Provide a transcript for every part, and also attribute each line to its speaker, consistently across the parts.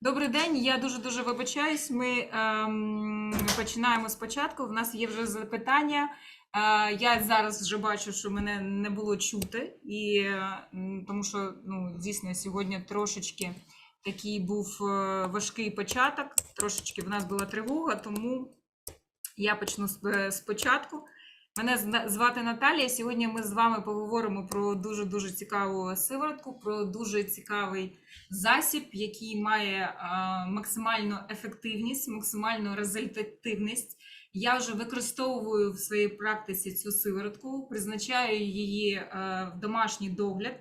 Speaker 1: Добрий день, я дуже дуже вибачаюсь. Ми ем, починаємо спочатку. В нас є вже запитання. Е, я зараз вже бачу, що мене не було чути, і е, тому що ну, дійсно сьогодні трошечки такий був е, важкий початок. Трошечки в нас була тривога, тому я почну спочатку. Мене звати Наталія. Сьогодні ми з вами поговоримо про дуже дуже цікаву сиворотку, про дуже цікавий засіб, який має максимальну ефективність, максимальну результативність. Я вже використовую в своїй практиці цю сиворотку, призначаю її в домашній догляд,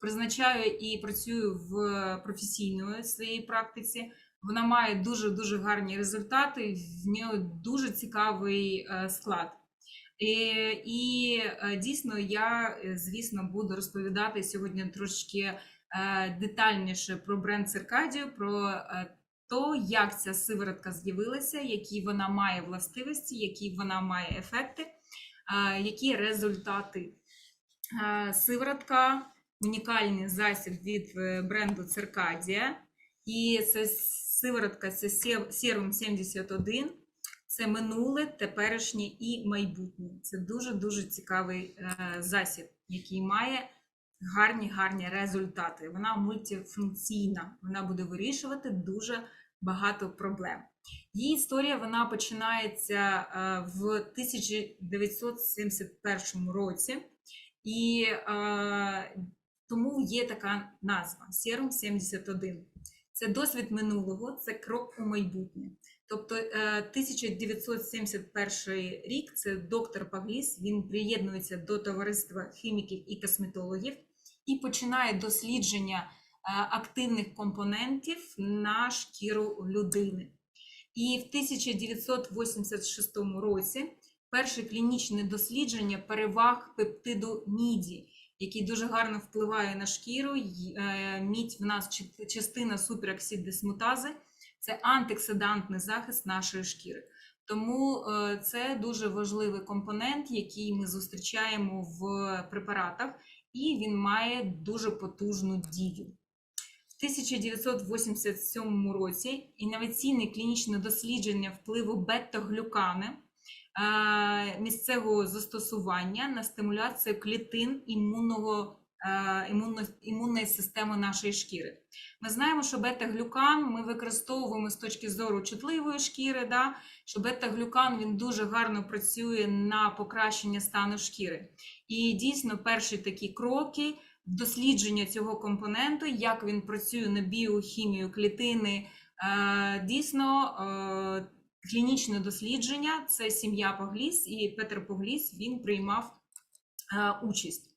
Speaker 1: призначаю і працюю в професійної своїй практиці. Вона має дуже дуже гарні результати. В нього дуже цікавий е, склад. І, і е, дійсно я, е, звісно, буду розповідати сьогодні трошки е, детальніше про бренд Циркадію, про е, то, як ця сиворотка з'явилася, які вона має властивості, які вона має ефекти, е, які результати. Е, Сиворотка унікальний засіб від е, бренду Циркадія. І це сиворотка це се- серум 71. Це минуле, теперішнє і майбутнє. Це дуже дуже цікавий е, засіб, який має гарні гарні результати. Вона мультифункційна, вона буде вирішувати дуже багато проблем. Її історія вона починається е, в 1971 році, і е, тому є така назва Серум 71. Це досвід минулого, це крок у майбутнє. Тобто е, 1971 рік це доктор Павліс, він приєднується до товариства хіміків і косметологів і починає дослідження е, активних компонентів на шкіру людини. І в 1986 році перше клінічне дослідження переваг пептиду міді, який дуже гарно впливає на шкіру. Е, Мідь в нас частина супероксиддисмутази – це антиоксидантний захист нашої шкіри. Тому е, це дуже важливий компонент, який ми зустрічаємо в препаратах, і він має дуже потужну дію. В 1987 році інноваційне клінічне дослідження впливу бета-глюкани е, місцевого застосування на стимуляцію клітин імунного, імунно, імунної системи нашої шкіри. Ми знаємо, що бета-глюкан ми використовуємо з точки зору чутливої шкіри, да? що бета-глюкан він дуже гарно працює на покращення стану шкіри. І дійсно перші такі кроки дослідження цього компоненту, як він працює на біохімію клітини, е, дійсно е, клінічне дослідження це сім'я Погліс, і Петер Погліс він приймав е, участь.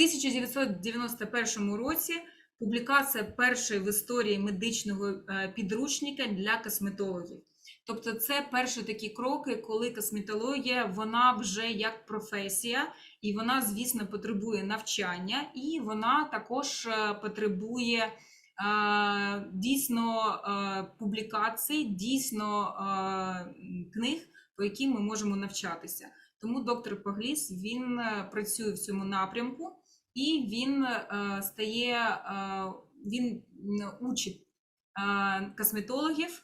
Speaker 1: В 1991 році публікація першої в історії медичного е, підручника для косметологів. Тобто, це перші такі кроки, коли косметологія вона вже як професія, і вона, звісно, потребує навчання, і вона також е, потребує е, дійсно публікацій, дійсно книг, по яким ми можемо навчатися. Тому доктор Погліс він працює в цьому напрямку і він е, стає, е, він учить е, косметологів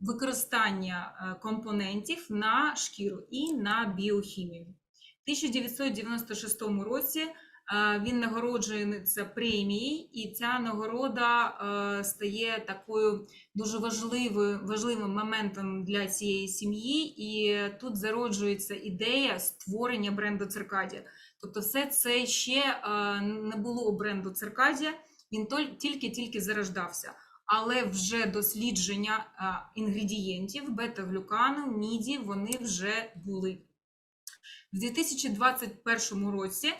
Speaker 1: використання компонентів на шкіру і на біохімію. В 1996 році він нагороджується премією, і ця нагорода е, стає такою дуже важливою, важливим моментом для цієї сім'ї. І тут зароджується ідея створення бренду Циркадія. Тобто, все це ще е, не було бренду Циркадія, він тільки-тільки зарождався. Але вже дослідження е, інгредієнтів бета-глюкану, міді, вони вже були. В 2021 році е,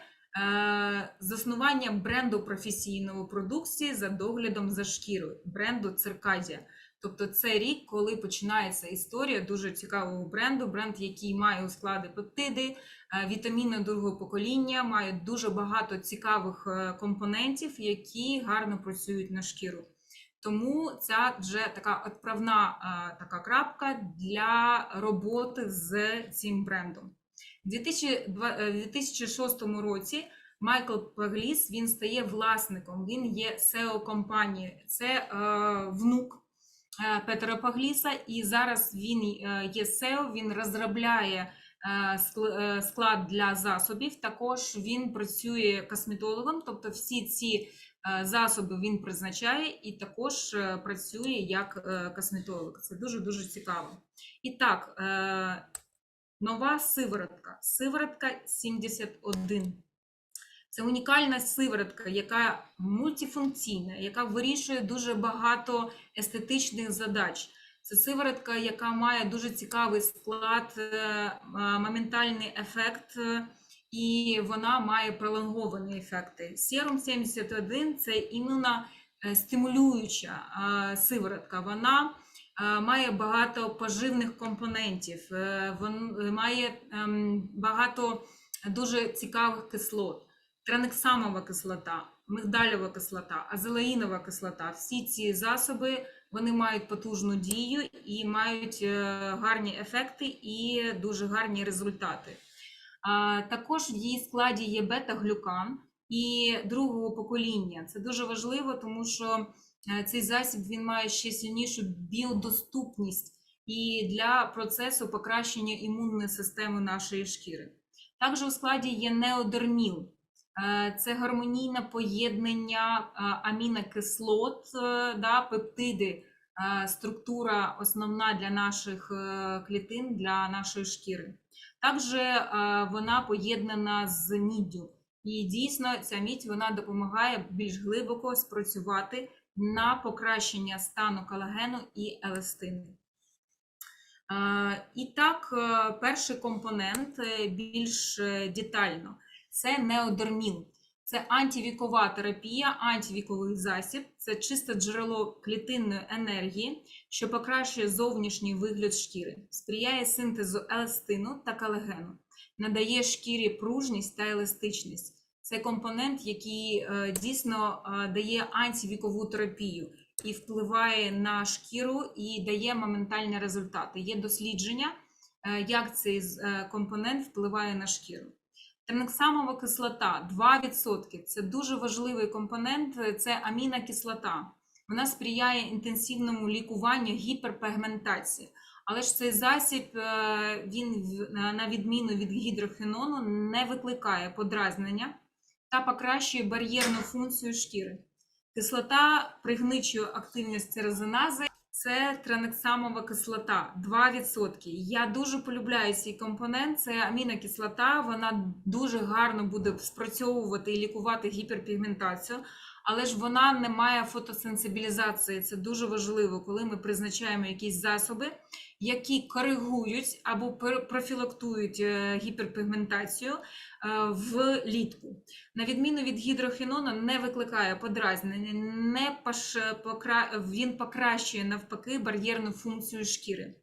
Speaker 1: заснування бренду професійної продукції за доглядом за шкірою, бренду Циркадія. Тобто це рік, коли починається історія дуже цікавого бренду, бренд, який має у складі пептиди, е, вітаміни другого покоління, має дуже багато цікавих е, компонентів, які гарно працюють на шкіру. Тому ця вже така відправна е, така крапка для роботи з цим брендом. У 2002 е, 2006 році Майкл Пагліс він стає власником, він є SEO компанії. Це е, внук е, Петра Пагліса, і зараз він е, є SEO, він розробляє склад для засобів. Також він працює косметологом, тобто всі ці засоби він призначає і також працює як косметолог. Це дуже дуже цікаво. І так, нова сиворотка. Сиворотка 71. Це унікальна сиворотка, яка мультифункційна, яка вирішує дуже багато естетичних задач. Це сиворотка, яка має дуже цікавий склад, е, е, моментальний ефект, е, і вона має пролонговані ефекти. Серум 71 це іменно стимулююча сиворотка. Вона має багато поживних компонентів, е, вон- має ем, багато дуже цікавих кислот транексамова кислота, мигдальова кислота, азелаїнова кислота. Всі ці засоби вони мають потужну дію і мають е, гарні ефекти і дуже гарні результати. Також в її складі є бета-глюкан і другого покоління. Це дуже важливо, тому що е, цей засіб він має ще сильнішу біодоступність і для процесу покращення імунної системи нашої шкіри. Також у складі є неодерміл. Е, Це гармонійне поєднання е, амінокислот, е, да, пептиди, е, структура основна для наших е, клітин, для нашої шкіри. Також е, вона поєднана з міддю. І дійсно ця мідь вона допомагає більш глибоко спрацювати на покращення стану колагену і еластину. Е, І так, е, перший компонент е, більш детально це неодерміл. Це антивікова терапія, антивіковий засіб, це чисте джерело клітинної енергії, що покращує зовнішній вигляд шкіри, сприяє синтезу еластину та колагену, надає шкірі пружність та еластичність. Це компонент, який е, дійсно е, дає антивікову терапію і впливає на шкіру і дає моментальні результати. Є дослідження, е, як цей компонент впливає на шкіру. Тринексамова кислота 2%. Це дуже важливий компонент, це амінокислота. Вона сприяє інтенсивному лікуванню гіперпігментації. Але ж цей засіб, він на відміну від гідрохінону, не викликає подразнення та покращує бар'єрну функцію шкіри. Кислота пригничує активність церезинази. Це транексамова кислота 2%. Я дуже полюбляю цей компонент. Це амінокислота. Вона дуже гарно буде спрацьовувати і лікувати гіперпігментацію, але ж вона не має фотосенсибілізації. Це дуже важливо, коли ми призначаємо якісь засоби, які коригують або профілактують е, гіперпігментацію е, влітку. На відміну від гідрохінону, не викликає подразнення, не паш... покра... він покращує навпаки бар'єрну функцію шкіри.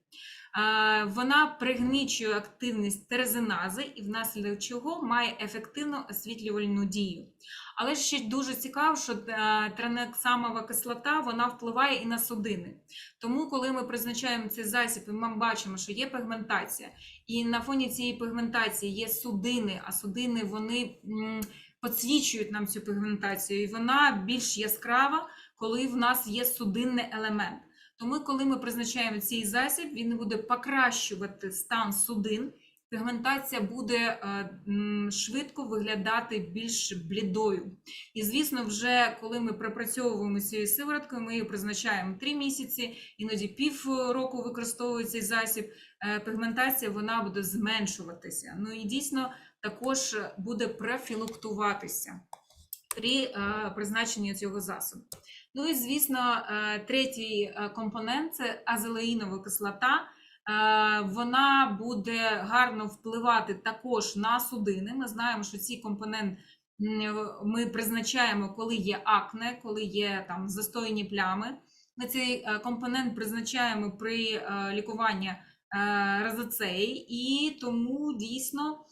Speaker 1: Е, Вона пригнічує активність терезинази і внаслідок чого має ефективну освітлювальну дію. Але ще дуже цікаво, що е, транексамова кислота вона впливає і на судини. Тому, коли ми призначаємо цей засіб, ми бачимо, що є пігментація, і на фоні цієї пігментації є судини, а судини вони підсвічують нам цю пігментацію, і вона більш яскрава, коли в нас є судинний елемент. Тому, коли ми призначаємо цей засіб, він буде покращувати стан судин. Пігментація буде е, швидко виглядати більш блідою. І, звісно, вже коли ми пропрацьовуємо цією сивороткою, ми її призначаємо 3 місяці, іноді пів року використовують цей засіб. е, Пігментація вона буде зменшуватися. Ну і дійсно також буде профілактуватися при е, призначенні цього засобу. Ну і звісно, е, третій е, компонент це азелеїнова кислота. Вона буде гарно впливати також на судини. Ми знаємо, що цей компонент м, ми призначаємо, коли є акне, коли є там застойні плями. Ми цей компонент призначаємо при лікуванні розоцеї, і тому дійсно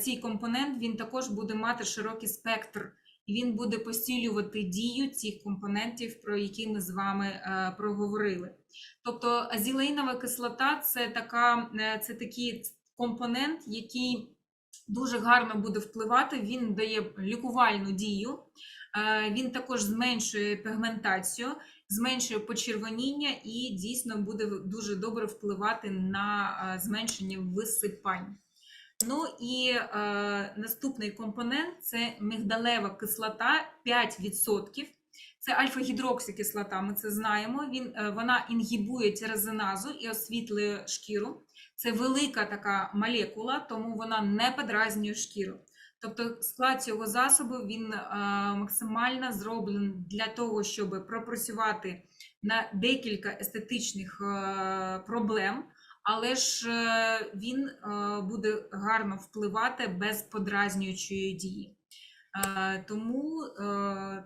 Speaker 1: цей компонент він також буде мати широкий спектр і він буде посилювати дію цих компонентів, про які ми з вами е, проговорили. Тобто азілеїнова кислота це, така, е, це такий компонент, який дуже гарно буде впливати. Він дає лікувальну дію, е, він також зменшує пігментацію, зменшує почервоніння і дійсно буде дуже добре впливати на зменшення висипань. Ну і е, наступний компонент це мигдалева кислота 5%. Це альфа-гідроксикислота, ми це знаємо. Він, е, вона інгібує тирозиназу і освітлює шкіру. Це велика така молекула, тому вона не подразнює шкіру. Тобто склад цього засобу він е, максимально зроблений для того, щоб пропрацювати на декілька естетичних е, проблем, але ж е, він е, буде гарно впливати без подразнюючої дії. Е, Тому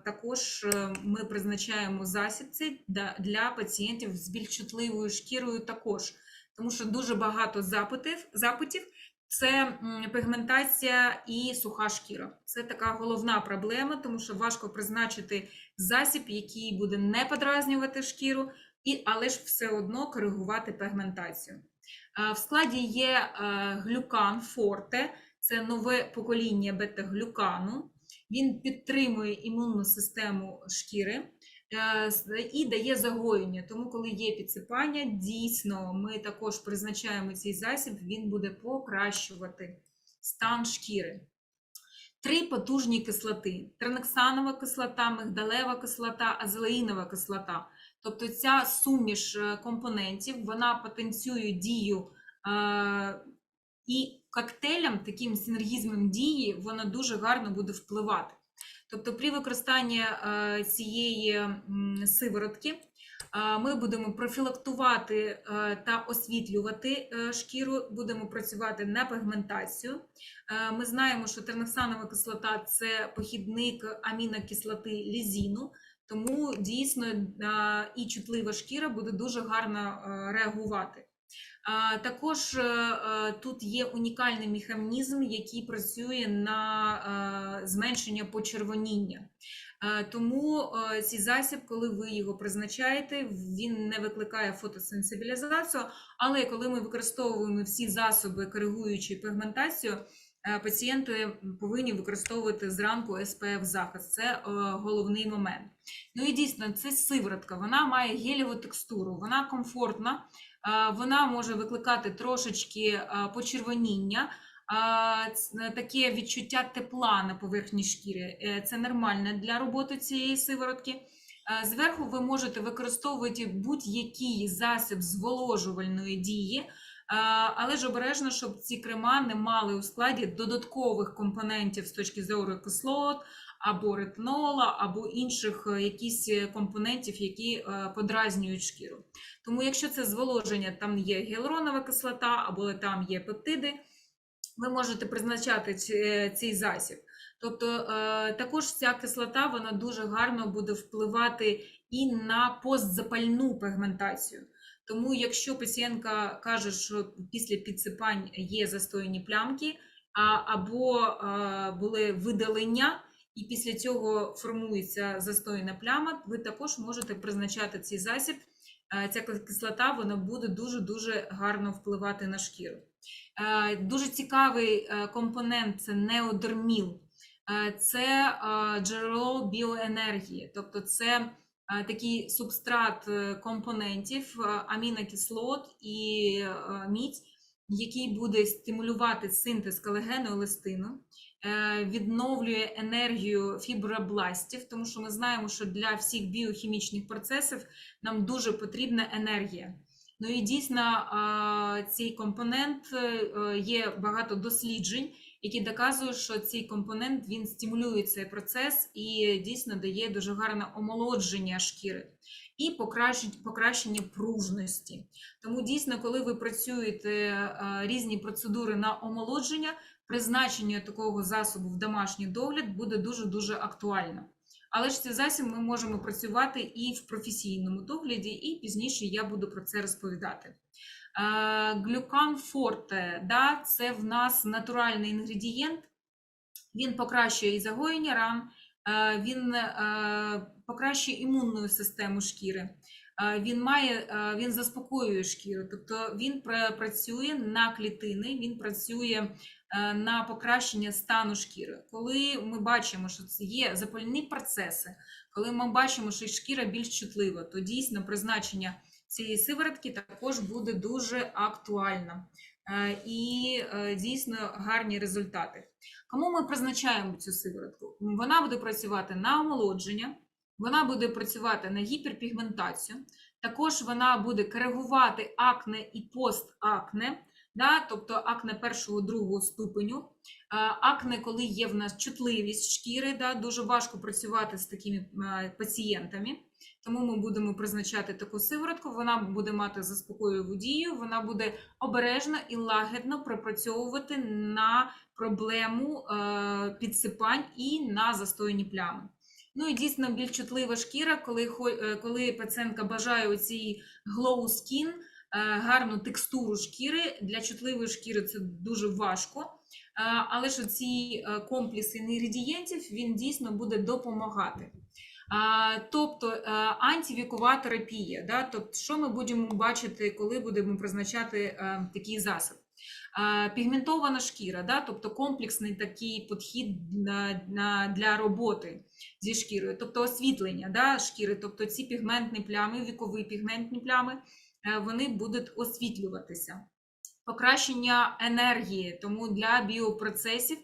Speaker 1: також ми призначаємо да- для пацієнтів з більш чутливою шкірою також, тому що дуже багато запитів, запитів це пігментація і суха шкіра. Це така головна проблема, тому що важко призначити засіб, який буде не подразнювати шкіру, і, але ж все одно коригувати пігментацію. Е, В складі є е, глюкан форте, це нове покоління бета-глюкану. Він підтримує імунну систему шкіри е, і дає загоєння. Тому, коли є підсипання, дійсно ми також призначаємо цей засіб, він буде покращувати стан шкіри. Три потужні кислоти: транексанова кислота, мигдалева кислота, азелеїнова кислота. Тобто ця суміш е, компонентів вона потенціює дію е, і коктейлям, таким синергізмом дії, вона дуже гарно буде впливати. Тобто, при використанні е, цієї сиворотки е, ми будемо профілактувати е, та освітлювати е, шкіру, будемо працювати на пігментацію. Е, Ми знаємо, що терноксанова кислота це похідник амінокислоти лізіну, тому дійсно е, і чутлива шкіра буде дуже гарно е, реагувати. Також е, е, тут є унікальний механізм, який працює на зменшення почервоніння. Тому цей засіб, коли ви його призначаєте, він не викликає фотосенсибілізацію, але коли ми використовуємо всі засоби, коригуючи пігментацію, пацієнти повинні використовувати зранку SPF захист. Це е, головний момент. Ну і дійсно, це сиворотка, вона має гелєву текстуру, вона комфортна. Е, Вона може викликати трошечки е, почервоніння, е, таке відчуття тепла на поверхні шкіри. Е, Це нормально для роботи цієї сиворотки. Е, Зверху ви можете використовувати будь-який засіб зволожувальної дії, е, але ж обережно, щоб ці крема не мали у складі додаткових компонентів з точки зору кислот, або ретинола, або інших е, якісь е, компонентів, які е, подразнюють шкіру. Тому, якщо це зволоження, там є гіалуронова кислота або там є пептиди, ви можете призначати цей засіб. Тобто також ця кислота вона дуже гарно буде впливати і на постзапальну пігментацію. Тому, якщо пацієнтка каже, що після підсипань є застояні плямки, а, або е, були видалення, і після цього формується застояна пляма, ви також можете призначати цей засіб. Е, Ця кислота вона буде дуже-дуже гарно впливати на шкіру. Е, Дуже цікавий е, компонент це неодерміл. Це джерело біоенергії, тобто це такий субстрат е, компонентів, е, амінокислот і е, мідь, який буде стимулювати синтез колагену і еластину, е, відновлює енергію фібробластів, тому що ми знаємо, що для всіх біохімічних процесів нам дуже потрібна енергія. Ну і дійсно цей компонент е, є багато досліджень, які доказують, що цей компонент він стимулює цей процес і дійсно дає дуже гарне омолодження шкіри і покращення, пружності. Тому дійсно, коли ви працюєте е, різні процедури на омолодження, призначення такого засобу в домашній догляд буде дуже дуже актуально. Але ж цей засіб ми можемо працювати і в професійному догляді, і пізніше я буду про це розповідати. Е, Глюкан форте, да, це в нас натуральний інгредієнт, він покращує і загоєння ран, е, він е, покращує імунну систему шкіри. Він має, він заспокоює шкіру, тобто він працює на клітини, він працює на покращення стану шкіри. Коли ми бачимо, що це є запальні процеси, коли ми бачимо, що шкіра більш чутлива, то дійсно призначення цієї сиворотки також буде дуже актуально Е, і е, дійсно гарні результати. Кому ми призначаємо цю сиворотку? Вона буде працювати на омолодження, вона буде працювати на гіперпігментацію, також вона буде коригувати акне і постакне, да, тобто акне першого другого ступеню. Е, Акне, коли є в нас чутливість шкіри, да, дуже важко працювати з такими пацієнтами. Тому ми будемо призначати таку сиворотку. Вона буде мати заспокоюву дію, вона буде обережно і лагідно пропрацьовувати на проблему е, підсипань і на застойні плями. Ну і дійсно більш чутлива шкіра, коли, е, коли пацієнтка бажає оцій glow skin, е, гарну текстуру шкіри. Для чутливої шкіри це дуже важко. Але ж ці комплекс інгредієнтів він дійсно буде допомагати. Тобто е, антивікова терапія, да? тобто, що ми будемо бачити, коли будемо призначати е, такий засіб? Е, Пігментована шкіра, да? тобто комплексний такий підхід для роботи зі шкірою, тобто освітлення да, шкіри, тобто ці пігментні плями, вікові пігментні плями, вони будуть освітлюватися. Покращення енергії, тому для біопроцесів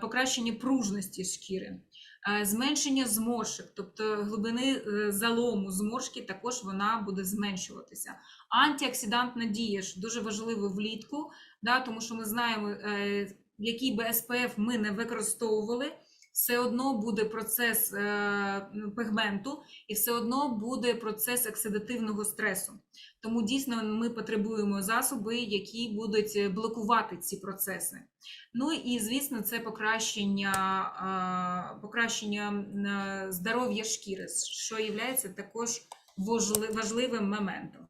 Speaker 1: покращення пружності шкіри. Е, Зменшення зморшок, тобто глибини е, залому зморшки, також вона буде зменшуватися. Антиоксидантна дія що дуже важливо влітку, да, тому що ми знаємо, е, який би СПФ ми не використовували, все одно буде процес е, пігменту і все одно буде процес оксидативного стресу. Тому дійсно ми потребуємо засоби, які будуть е, блокувати ці процеси. Ну і звісно, це покращення, а, покращення здоров'я шкіри, що є також важливим моментом.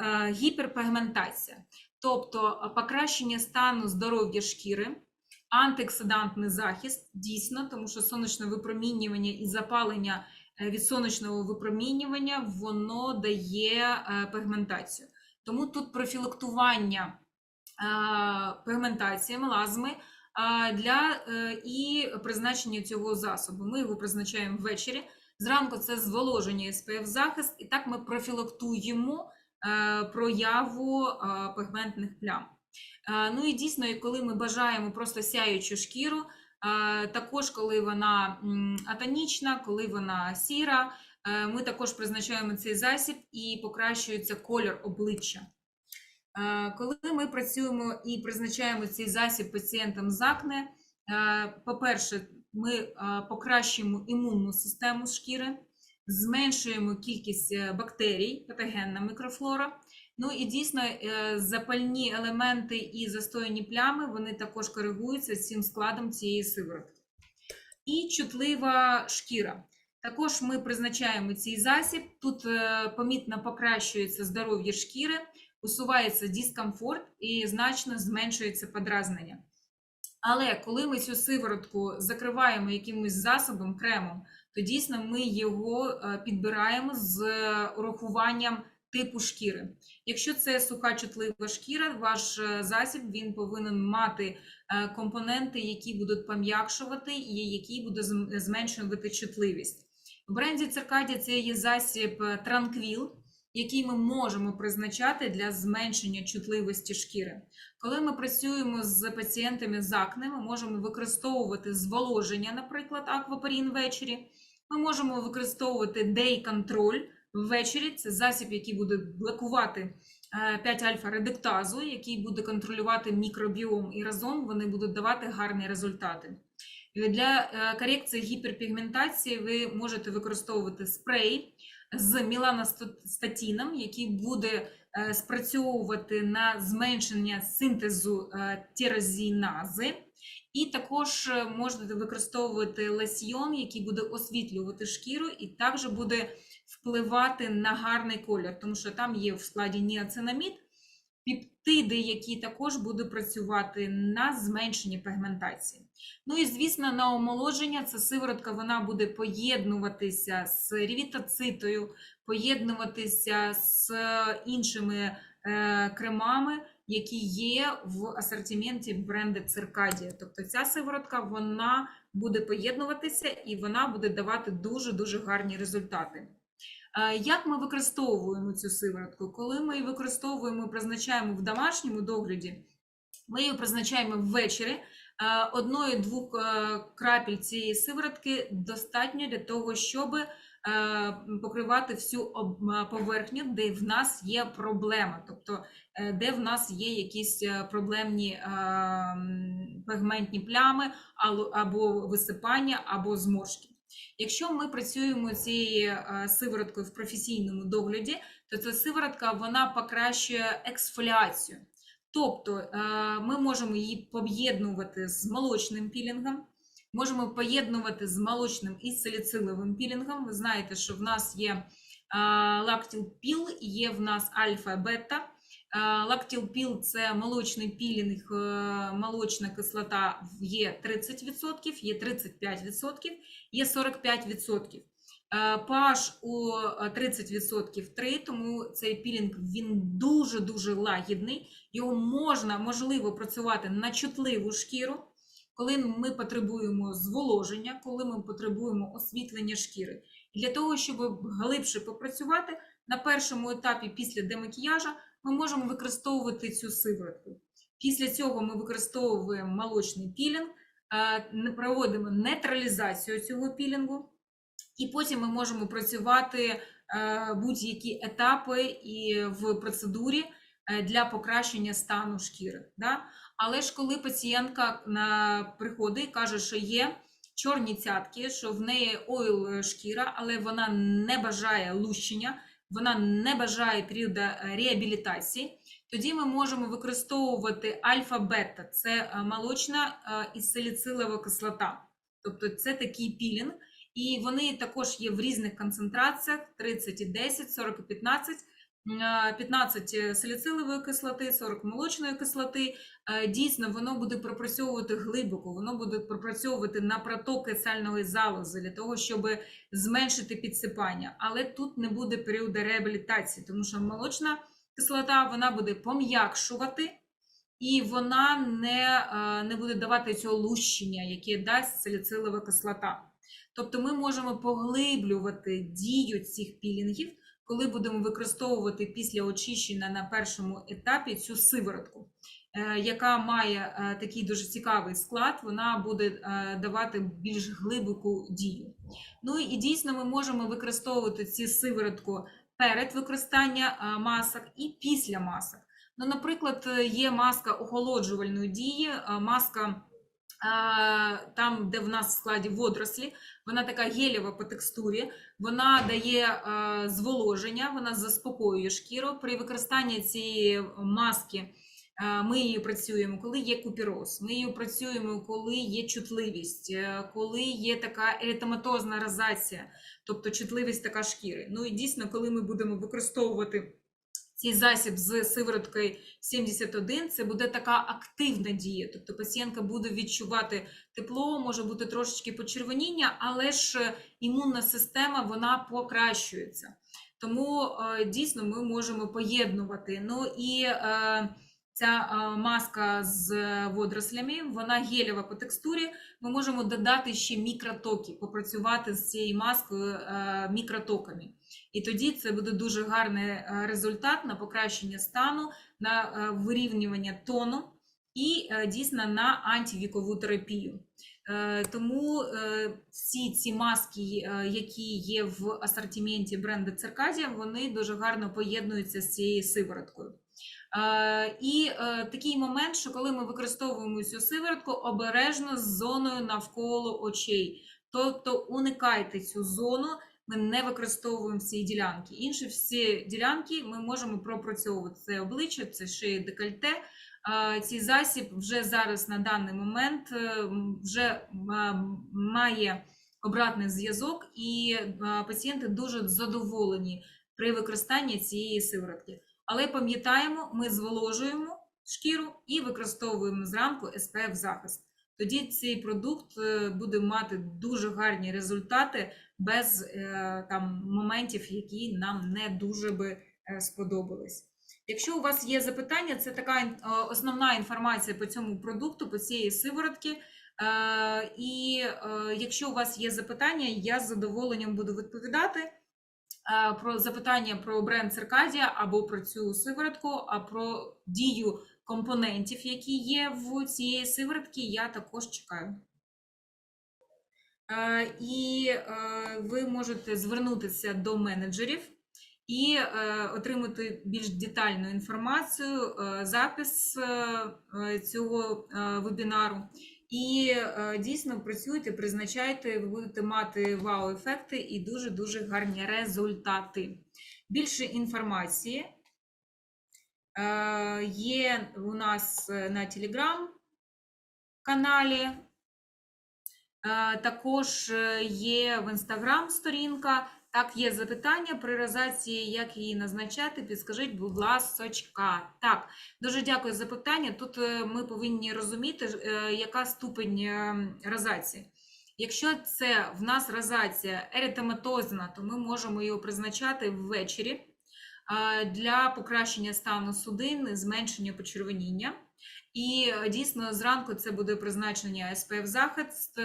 Speaker 1: Е, Гіперпігментація, тобто покращення стану здоров'я шкіри, антиоксидантний захист, дійсно, тому що сонячне випромінювання і запалення е, від сонячного випромінювання воно дає е, пігментацію. Тому тут профілактування е, пігментації, мелазми для і призначення цього засобу. Ми його призначаємо ввечері. Зранку це зволоження SPF захист, і так ми профілактуємо прояву пігментних плям. Е, Ну і дійсно, коли ми бажаємо просто сяючу шкіру, е, також коли вона атонічна, коли вона сіра, е, ми також призначаємо цей засіб і покращується колір обличчя. Коли ми працюємо і призначаємо цей засіб пацієнтам з акне, по-перше, ми покращуємо імунну систему шкіри, зменшуємо кількість бактерій, патогенна мікрофлора. Ну і дійсно е, запальні елементи і застояні плями вони також коригуються цим складом цієї сиворотки. І чутлива шкіра. Також ми призначаємо цей засіб. Тут е, помітно покращується здоров'я шкіри, усувається дискомфорт і значно зменшується подразнення. Але коли ми цю сиворотку закриваємо якимось засобом, кремом, то дійсно ми його е, підбираємо з урахуванням типу шкіри. Якщо це суха чутлива шкіра, ваш е, засіб він повинен мати е, компоненти, які будуть пом'якшувати і які будуть зменшувати чутливість. В бренді Циркаді це є засіб Транквіл, який ми можемо призначати для зменшення чутливості шкіри. Коли ми працюємо з пацієнтами з акне, ми можемо використовувати зволоження, наприклад, аквапарін ввечері. Ми можемо використовувати Control ввечері. Це засіб, який буде блокувати 5 альфа редуктазу, який буде контролювати мікробіом і разом вони будуть давати гарні результати. Для е, корекції гіперпігментації ви можете використовувати спрей з міланостатіном, який буде е, спрацьовувати на зменшення синтезу е, тирозінази. І також е, можете використовувати лосьйон, який буде освітлювати шкіру, і також буде впливати на гарний колір, тому що там є в складі ніацинамід, пептиди, які також будуть працювати на зменшення пігментації. Ну і звісно, на омолодження ця сиворотка вона буде поєднуватися з рівітоцитою, поєднуватися з іншими е, кремами які є в асортименті бренду Циркадія. Тобто ця сиворотка вона буде поєднуватися і вона буде давати дуже-дуже гарні результати. Е, Як ми використовуємо цю сиворотку? Коли ми її використовуємо, призначаємо в домашньому догляді, ми її призначаємо ввечері. Е, Одної-двох е, крапель цієї сиворотки достатньо для того, щоб покривати всю поверхню, де в нас є проблема, тобто де в нас є якісь проблемні пігментні плями або висипання, або зморшки. Якщо ми працюємо цією е, сивороткою в професійному догляді, то ця сиворотка вона покращує ексфоліацію. Тобто е, ми можемо її поєднувати з молочним пілінгом, можемо поєднувати з молочним і саліциловим пілінгом. Ви знаєте, що в нас є лактілпіл, є в нас альфа-бета. Лактілпіл це молочний пілінг, е, молочна кислота є 30%, є 35%, є 45%. Е, pH у е, 30% 3, тому цей пілінг він дуже-дуже лагідний. Його можна, можливо, працювати на чутливу шкіру, коли ми потребуємо зволоження, коли ми потребуємо освітлення шкіри. І для того, щоб глибше попрацювати, на першому етапі після демакіяжа ми можемо використовувати цю сиворотку. Після цього ми використовуємо молочний пілінг, е, проводимо нейтралізацію цього пілінгу, і потім ми можемо працювати е, будь-які етапи і в процедурі е, для покращення стану шкіри. Да? Але ж коли пацієнтка приходить і каже, що є чорні цятки, що в неї ойл шкіра, але вона не бажає лущення, вона не бажає періоду е, реабілітації, тоді ми можемо використовувати альфа-бета, це е, молочна е, і саліцилова кислота. Тобто це такий пілінг, і вони також є в різних концентраціях: 30 і 10, 40 і 15. М, 15 саліцилової кислоти, 40 молочної кислоти. Е, Дійсно, воно буде пропрацьовувати глибоко, воно буде пропрацьовувати на протоки сальної залози для того, щоб зменшити підсипання. Але тут не буде періоду реабілітації, тому що молочна кислота вона буде пом'якшувати і вона не, е, не буде давати цього лущення, яке дасть саліцилова кислота. Тобто ми можемо поглиблювати дію цих пілінгів, коли будемо використовувати після очищення на першому етапі цю сиворотку, е, яка має е, такий дуже цікавий склад, вона буде е, давати більш глибоку дію. Ну і дійсно ми можемо використовувати цю сиворотку перед використанням масок і після масок. Ну, наприклад, є маска охолоджувальної дії, маска там, де в нас в складі водорослі, вона така гелєва по текстурі, вона дає зволоження, вона заспокоює шкіру. При використанні цієї маски ми її працюємо, коли є купіроз, ми її працюємо, коли є чутливість, е, коли є така еритематозна розація, тобто чутливість така шкіри. Ну і дійсно, коли ми будемо використовувати цей засіб з сивороткою 71, це буде така активна дія. Тобто пацієнтка буде відчувати тепло, може бути трошечки почервоніння, але ж е, імунна система вона покращується. Тому е, дійсно ми можемо поєднувати. Ну і е, ця е, маска з водорослями, вона гелєва по текстурі. Ми можемо додати ще мікротоки, попрацювати з цією маскою е, мікротоками. І тоді це буде дуже гарний е, результат на покращення стану, на е, вирівнювання тону і е, дійсно на антивікову терапію. Е, Тому е, всі ці маски, е, які є в асортименті бренду Циркадія, вони дуже гарно поєднуються з цією сивороткою. Е, І е, такий момент, що коли ми використовуємо цю сиворотку, обережно з зоною навколо очей. Тобто уникайте цю зону, ми не використовуємо всі ділянки. Інші всі ділянки ми можемо пропрацьовувати. Це обличчя, це шиє декольте. Цей засіб вже зараз на даний момент е, вже має обратний зв'язок, і е, пацієнти дуже задоволені при використанні цієї сиворотки. Але пам'ятаємо, ми зволожуємо шкіру і використовуємо зранку SPF захист. Тоді цей продукт е, буде мати дуже гарні результати без е, там моментів, які нам не дуже би е, сподобались. Якщо у вас є запитання, це така основна інформація по цьому продукту, по цієї сиворотки. І якщо у вас є запитання, я з задоволенням буду відповідати. Е, Про запитання про бренд Циркадія або про цю сиворотку, а про дію компонентів, які є в цієї сиворотки, я також чекаю. Е, І е, ви можете звернутися до менеджерів і отримати більш детальну інформацію, запис цього вебінару. І е, дійсно працюйте, призначайте, ви будете мати вау-ефекти і дуже-дуже гарні результати. Більше інформації е, є у нас е, на телеграм-каналі. Також є в інстаграм сторінка. Так, є запитання при реалізації, як її назначати. Підскажіть, будь ласочка. Так, дуже дякую за питання. Тут е, ми повинні розуміти, е, яка ступень е, розації. Якщо це в нас розація еритематозна, то ми можемо його призначати ввечері для покращення стану судин, зменшення почервоніння. І дійсно зранку це буде призначення СПФ захист.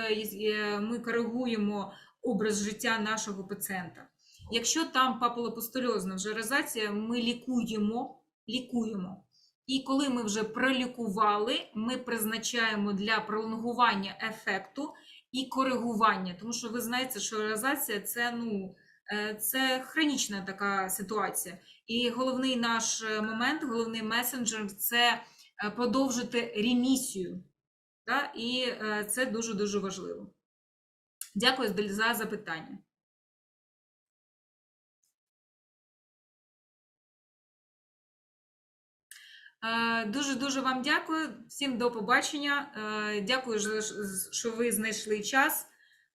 Speaker 1: Ми коригуємо образ життя нашого пацієнта. Якщо там папулопустульозна вже розація, ми лікуємо, лікуємо. І коли ми вже пролікували, ми призначаємо для пролонгування ефекту і коригування. Тому що ви знаєте, що розація це ну. е, Це хронічна така ситуація. І головний наш е, момент, головний месенджер це е, продовжити ремісію. Да? І це дуже-дуже важливо. Дякую за- за запитання. Е, Дуже-дуже вам дякую. Всім до побачення. Е, Дякую, що- що ви знайшли час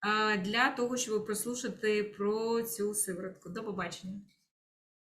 Speaker 1: е, для того, щоб прослушати про цю сиворотку. До побачення.